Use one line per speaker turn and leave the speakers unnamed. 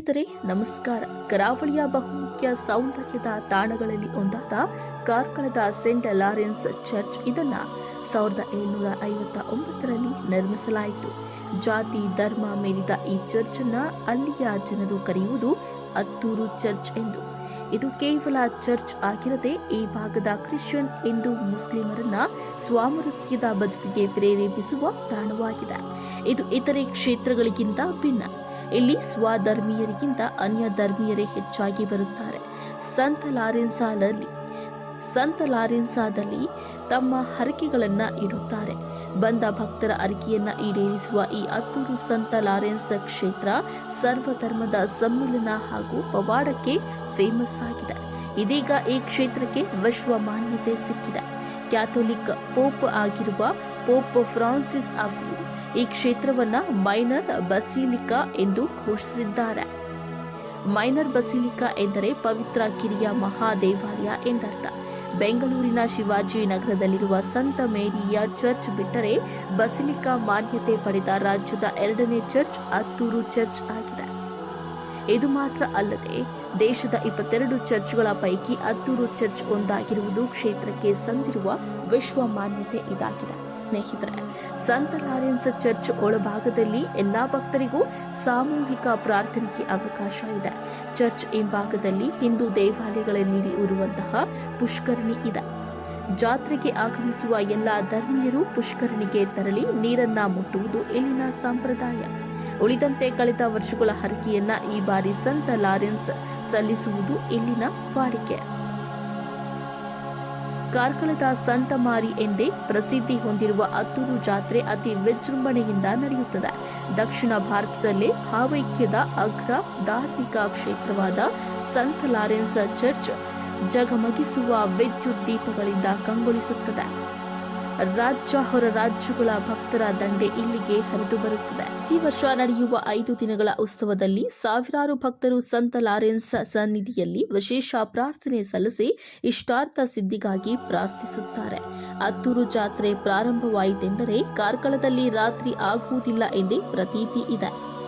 ನಮಸ್ಕಾರ. ಕರಾವಳಿಯ ಬಹುಮುಖ್ಯ ಸೌಂದರ್ಯದ ತಾಣಗಳಲ್ಲಿ ಒಂದಾದ ಕಾರ್ಕಳದ ಸೆಂಟ್ ಲಾರೆನ್ಸ್ ಚರ್ಚ್ ಇದನ್ನ ಸಾವಿರದ ಏಳ್ನೂರ ಐವತ್ತ ಒಂಬತ್ತರಲ್ಲಿ ನಿರ್ಮಿಸಲಾಯಿತು. ಜಾತಿ, ಧರ್ಮ ಮೇಲಿದ ಈ ಚರ್ಚ್ ಅನ್ನ ಅಲ್ಲಿಯ ಜನರು ಕರೆಯುವುದು ಅತ್ತೂರು ಚರ್ಚ್ ಎಂದು. ಇದು ಕೇವಲ ಚರ್ಚ್ ಆಗಿರದೆ ಈ ಭಾಗದ ಕ್ರಿಶ್ಚಿಯನ್, ಹಿಂದೂ, ಮುಸ್ಲಿಮರನ್ನ ಸ್ವಾಮರಸ್ಯದ ಬದುಕಿಗೆ ಪ್ರೇರೇಪಿಸುವ ತಾಣವಾಗಿದೆ. ಇದು ಇತರೆ ಕ್ಷೇತ್ರಗಳಿಗಿಂತ ಭಿನ್ನ. ಇಲ್ಲಿ ಸ್ವಧರ್ಮೀಯರಿಗಿಂತ ಅನ್ಯ ಧರ್ಮೀಯರೇ ಹೆಚ್ಚಾಗಿ ಬರುತ್ತಾರೆ. ಸಂತ ಲಾರೆನ್ಸಾದಲ್ಲಿ ಸಂತ ಲಾರೆನ್ಸಾದಲ್ಲಿ ತಮ್ಮ ಹರಕೆಗಳನ್ನ ಇಡುತ್ತಾರೆ. ಬಂದ ಭಕ್ತರ ಅರಿಕೆಯನ್ನ ಈಡೇರಿಸುವ ಈ ಹತ್ತೂರು ಸಂತ ಲಾರೆನ್ಸ್ ಕ್ಷೇತ್ರ ಸರ್ವಧರ್ಮದ ಸಮ್ಮಿಲನ ಹಾಗೂ ಪವಾಡಕ್ಕೆ ಫೇಮಸ್ ಆಗಿದೆ. ಇದೀಗ ಈ ಕ್ಷೇತ್ರಕ್ಕೆ ವಿಶ್ವ ಮಾನ್ಯತೆ ಸಿಕ್ಕಿದೆ. ಕ್ಯಾಥೋಲಿಕ್ ಪೋಪ್ ಆಗಿರುವ ಪೋಪ್ ಫ್ರಾನ್ಸಿಸ್ ಅವರು ಈ ಕ್ಷೇತ್ರವನ್ನ ಮೈನರ್ ಬಸಿಲಿಕಾ ಎಂದು ಘೋಷಿಸಿದ್ದಾರೆ. ಮೈನರ್ ಬಸಿಲಿಕಾ ಎಂದರೆ ಪವಿತ್ರ ಕಿರಿಯ ಮಹಾದೇವಾಲಯ ಎಂದರ್ಥ. ಬೆಂಗಳೂರಿನ ಶಿವಾಜಿ ನಗರದಲ್ಲಿರುವ ಸಂತ ಮೇರಿಯ ಚರ್ಚ್ ಬಿಟ್ಟರೆ ಬಸಿಲಿಕಾ ಮಾನ್ಯತೆ ಪಡೆದ ರಾಜ್ಯದ ಎರಡನೇ ಚರ್ಚ್ ಅತ್ತೂರು ಚರ್ಚ್ ಆಗಿದೆ. ಇದು ಮಾತ್ರ ಅಲ್ಲದೆ ದೇಶದ ಇಪ್ಪತ್ತೆರಡು ಚರ್ಚ್ಗಳ ಪೈಕಿ ಹತ್ತೂರು ಚರ್ಚ್ ಒಂದಾಗಿರುವುದು ಕ್ಷೇತ್ರಕ್ಕೆ ಸಂದಿರುವ ವಿಶ್ವ ಮಾನ್ಯತೆ ಇದಾಗಿದೆ. ಸ್ನೇಹಿತರೆ, ಸಂತ ಲಾರೆನ್ಸ್ ಚರ್ಚ್ ಒಳಭಾಗದಲ್ಲಿ ಎಲ್ಲಾ ಭಕ್ತರಿಗೂ ಸಾಮೂಹಿಕ ಪ್ರಾರ್ಥನೆಗೆ ಅವಕಾಶ ಇದೆ. ಚರ್ಚ್ ಹಿಂಭಾಗದಲ್ಲಿ ಹಿಂದೂ ದೇವಾಲಯಗಳಲ್ಲಿ ಇರುವಂತಹ ಪುಷ್ಕರಣಿ ಇದೆ. ಜಾತ್ರೆಗೆ ಆಗಮಿಸುವ ಎಲ್ಲಾ ಧರ್ಮೀಯರು ಪುಷ್ಕರಣಿಗೆ ತೆರಳಿ ನೀರನ್ನ ಮುಟ್ಟುವುದು ಇಲ್ಲಿನ ಸಂಪ್ರದಾಯ. ಉಳಿದಂತೆ ಕಳೆದ ವರ್ಷಗಳ ಹರಕೆಯನ್ನ ಈ ಬಾರಿ ಸಂತ ಲಾರೆನ್ಸ್ ಸಲ್ಲಿಸುವುದು ಇಲ್ಲಿನ ವಾಡಿಕೆ. ಕಾರ್ಕಳದ ಸಂತ ಮಾರಿ ಎಂದೇ ಪ್ರಸಿದ್ಧಿ ಹೊಂದಿರುವ ಅತ್ತೂರು ಜಾತ್ರೆ ಅತಿ ವಿಜೃಂಭಣೆಯಿಂದ ನಡೆಯುತ್ತದೆ. ದಕ್ಷಿಣ ಭಾರತದಲ್ಲೇ ಭಾವೈಕ್ಯದ ಅಗ್ರ ಧಾರ್ಮಿಕ ಕ್ಷೇತ್ರವಾದ ಸಂತ ಲಾರೆನ್ಸ್ ಚರ್ಚ್ ಜಗಮಗಿಸುವ ವಿದ್ಯುತ್ ದೀಪಗಳಿಂದ ಕಂಗೊಳಿಸುತ್ತದೆ. ರಾಜ್ಯ ಹೊರ ರಾಜ್ಯಗಳ ಭಕ್ತರ ದಂಡೆ ಇಲ್ಲಿಗೆ ಹರಿದು ಬರುತ್ತದೆ. ಪ್ರತಿ ವರ್ಷ ನಡೆಯುವ ಐದು ದಿನಗಳ ಉತ್ಸವದಲ್ಲಿ ಸಾವಿರಾರು ಭಕ್ತರು ಸಂತ ಲಾರೆನ್ಸ್ ಸನ್ನಿಧಿಯಲ್ಲಿ ವಿಶೇಷ ಪ್ರಾರ್ಥನೆ ಸಲ್ಲಿಸಿ ಇಷ್ಟಾರ್ಥ ಸಿದ್ಧಿಗಾಗಿ ಪ್ರಾರ್ಥಿಸುತ್ತಾರೆ. ಅತ್ತೂರು ಜಾತ್ರೆ ಪ್ರಾರಂಭವಾಯಿತೆಂದರೆ ಕಾರ್ಕಳದಲ್ಲಿ ರಾತ್ರಿ ಆಗುವುದಿಲ್ಲ ಎಂದೇ ಪ್ರತೀತಿ ಇದೆ.